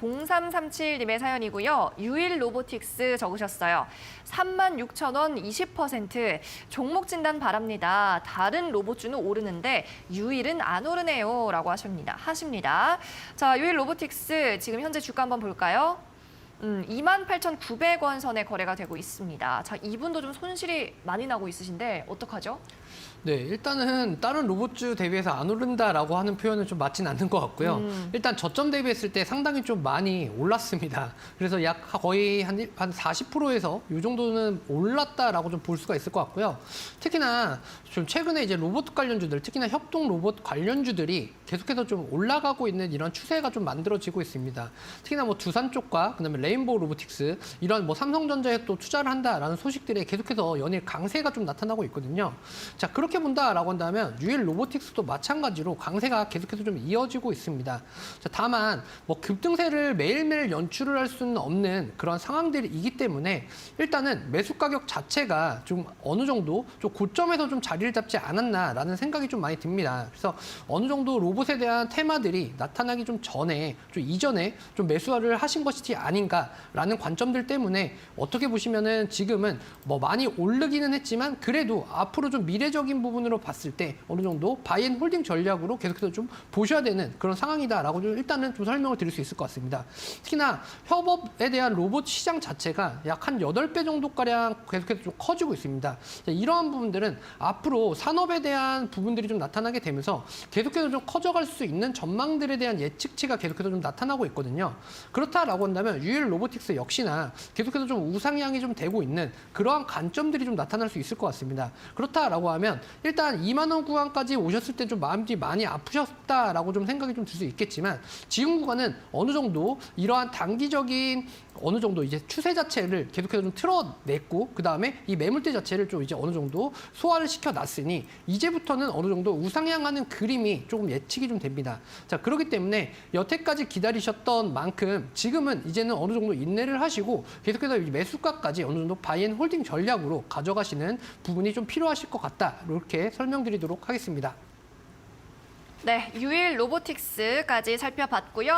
0337님의 사연이고요. 유일 로보틱스 적으셨어요. 36,000원 20% 종목 진단 바랍니다. 다른 로봇주는 오르는데 유일은 안 오르네요. 라고 하십니다. 하십니다. 자, 유일 로보틱스 지금 현재 주가 한번 볼까요? 음, 28,900원 선에 거래가 되고 있습니다. 자, 이분도 좀 손실이 많이 나고 있으신데 어떡하죠? 네, 일단은 다른 로봇주 대비해서 안 오른다라고 하는 표현은 좀 맞진 않는 것 같고요. 음. 일단 저점 대비했을 때 상당히 좀 많이 올랐습니다. 그래서 약 거의 한, 일- 한 40%에서 이 정도는 올랐다라고 좀 볼 수가 있을 것 같고요. 특히나 좀 최근에 이제 로봇 관련주들, 특히나 협동 로봇 관련주들이 계속해서 좀 올라가고 있는 이런 추세가 좀 만들어지고 있습니다. 특히나 뭐 두산 쪽과 그다음에 레인보우 로보틱스 이런 뭐 삼성전자에 또 투자를 한다라는 소식들에 계속해서 연일 강세가 좀 나타나고 있거든요. 자 그렇게 본다라고 한다면 유일 로보틱스도 마찬가지로 강세가 계속해서 좀 이어지고 있습니다. 자 다만 뭐 급등세를 매일매일 연출을 할 수는 없는 그런 상황들이기 때문에 일단은 매수 가격 자체가 좀 어느 정도 좀 고점에서 좀 자리를 잡지 않았나라는 생각이 좀 많이 듭니다. 그래서 어느 정도 로봇에 대한 테마들이 나타나기 좀 전에 좀 이전에 좀 매수를 하신 것이 아닌가 라는 관점들 때문에 어떻게 보시면은 지금은 뭐 많이 오르기는 했지만 그래도 앞으로 좀 미래적인 부분으로 봤을 때 어느 정도 바이앤홀딩 전략으로 계속해서 좀 보셔야 되는 그런 상황이다라고 좀 일단은 좀 설명을 드릴 수 있을 것 같습니다. 특히나 협업에 대한 로봇 시장 자체가 약한 8배 정도가량 계속해서 좀 커지고 있습니다. 자, 이러한 부분들은 앞으로 산업에 대한 부분들이 좀 나타나게 되면서 계속해서 좀 커져갈 수 있는 전망들에 대한 예측치가 계속해서 좀 나타나고 있거든요. 그렇다라고 한다면 유일 로보틱스 역시나 계속해서 좀 우상향이 좀 되고 있는 그러한 관점들이 좀 나타날 수 있을 것 같습니다. 그렇다라고 하면 일단 2만 원 구간까지 오셨을 때 좀 마음이 많이 아프셨다라고 좀 생각이 좀 들 수 있겠지만 지금 구간은 어느 정도 이러한 단기적인 어느 정도 이제 추세 자체를 계속해서 좀 틀어냈고 그 다음에 이 매물대 자체를 좀 이제 어느 정도 소화를 시켜놨으니 이제부터는 어느 정도 우상향하는 그림이 조금 예측이 좀 됩니다. 자 그렇기 때문에 여태까지 기다리셨던 만큼 지금은 이제는 어느 정도 인내를 하시고 계속해서 이 매수가까지 어느 정도 바이앤홀딩 전략으로 가져가시는 부분이 좀 필요하실 것 같다 이렇게 설명드리도록 하겠습니다. 네, 유일 로보틱스까지 살펴봤고요.